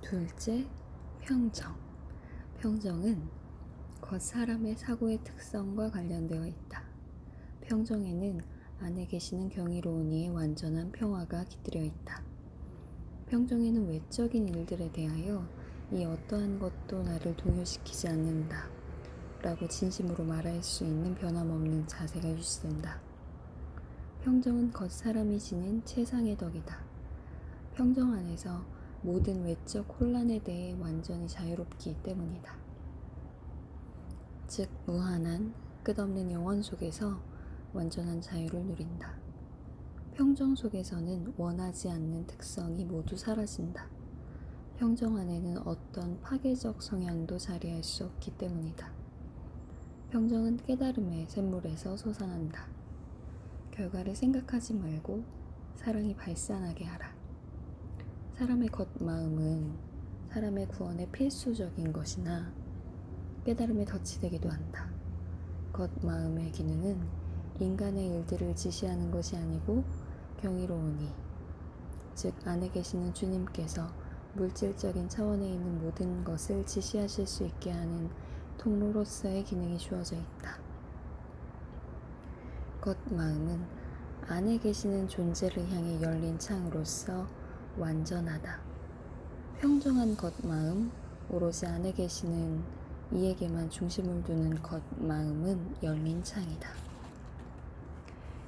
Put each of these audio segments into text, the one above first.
둘째, 평정. 평정은 겉 사람의 사고의 특성과 관련되어 있다. 평정에는 안에 계시는 경이로운 이의 완전한 평화가 깃들여 있다. 평정에는 외적인 일들에 대하여 이 어떠한 것도 나를 동요시키지 않는다. 라고 진심으로 말할 수 있는 변함없는 자세가 유지된다. 평정은 겉 사람이 지닌 최상의 덕이다. 평정 안에서 모든 외적 혼란에 대해 완전히 자유롭기 때문이다. 즉, 무한한, 끝없는 영원 속에서 완전한 자유를 누린다. 평정 속에서는 원하지 않는 특성이 모두 사라진다. 평정 안에는 어떤 파괴적 성향도 자리할 수 없기 때문이다. 평정은 깨달음의 샘물에서 솟아난다. 결과를 생각하지 말고 사랑이 발산하게 하라. 사람의 겉마음은 사람의 구원에 필수적인 것이나 깨달음에 덫이 되기도 한다. 겉마음의 기능은 인간의 일들을 지시하는 것이 아니고 경이로우니, 즉 안에 계시는 주님께서 물질적인 차원에 있는 모든 것을 지시하실 수 있게 하는 통로로서의 기능이 주어져 있다. 겉마음은 안에 계시는 존재를 향해 열린 창으로서 완전하다. 평정한 겉마음, 오로지 안에 계시는 이에게만 중심을 두는 겉마음은 열린 창이다.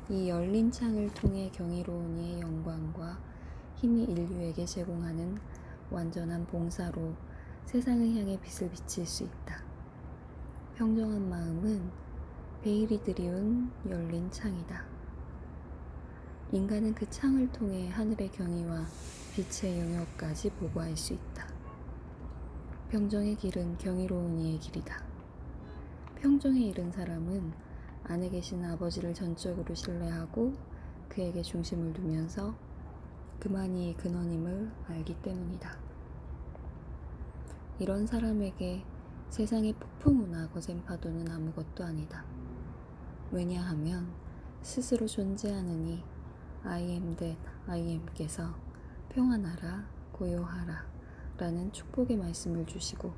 이 열린 창을 통해 경이로운 이의 영광과 힘이 인류에게 제공하는 완전한 봉사로 세상을 향해 빛을 비칠 수 있다. 평정한 마음은 베일이 드리운 열린 창이다. 인간은 그 창을 통해 하늘의 경의와 빛의 영역까지 보고할 수 있다. 평정의 길은 경이로운 이의 길이다. 평정에 이른 사람은 안에 계신 아버지를 전적으로 신뢰하고 그에게 중심을 두면서 그만이 근원임을 알기 때문이다. 이런 사람에게 세상의 폭풍우나 거센 파도는 아무것도 아니다. 왜냐하면 스스로 존재하느니 I am께서 평안하라, 고요하라 라는 축복의 말씀을 주시고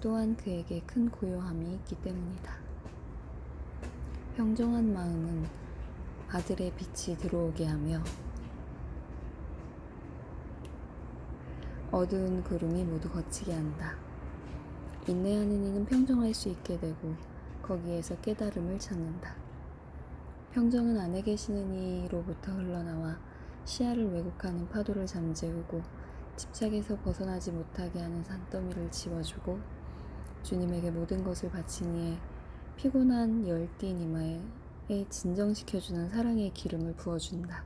또한 그에게 큰 고요함이 있기 때문이다. 평정한 마음은 아들의 빛이 들어오게 하며 어두운 구름이 모두 거치게 한다. 인내하는 이는 평정할 수 있게 되고 거기에서 깨달음을 찾는다. 평정은 안에 계시는 이로부터 흘러나와 시야를 왜곡하는 파도를 잠재우고 집착에서 벗어나지 못하게 하는 산더미를 지워주고 주님에게 모든 것을 바친 이에 피곤한 열띤 이마에 진정시켜주는 사랑의 기름을 부어준다.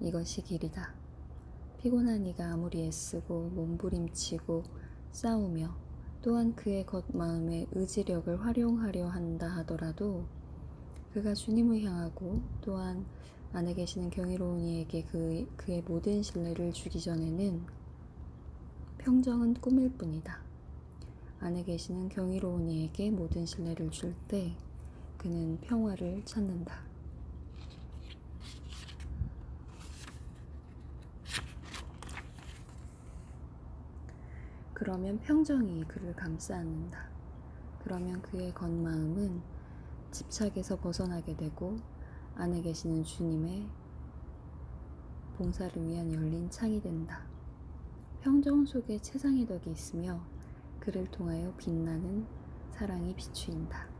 이것이 길이다. 피곤한 이가 아무리 애쓰고 몸부림치고 싸우며 또한 그의 겉마음의 의지력을 활용하려 한다 하더라도 그가 주님을 향하고 또한 안에 계시는 경이로운 이에게 그, 그의 모든 신뢰를 주기 전에는 평정은 꿈일 뿐이다. 안에 계시는 경이로운 이에게 모든 신뢰를 줄 때 그는 평화를 찾는다. 그러면 평정이 그를 감싸 안는다. 그러면 그의 겉마음은 집착에서 벗어나게 되고 안에 계시는 주님의 봉사를 위한 열린 창이 된다. 평정 속에 최상의 덕이 있으며 그를 통하여 빛나는 사랑이 비추인다.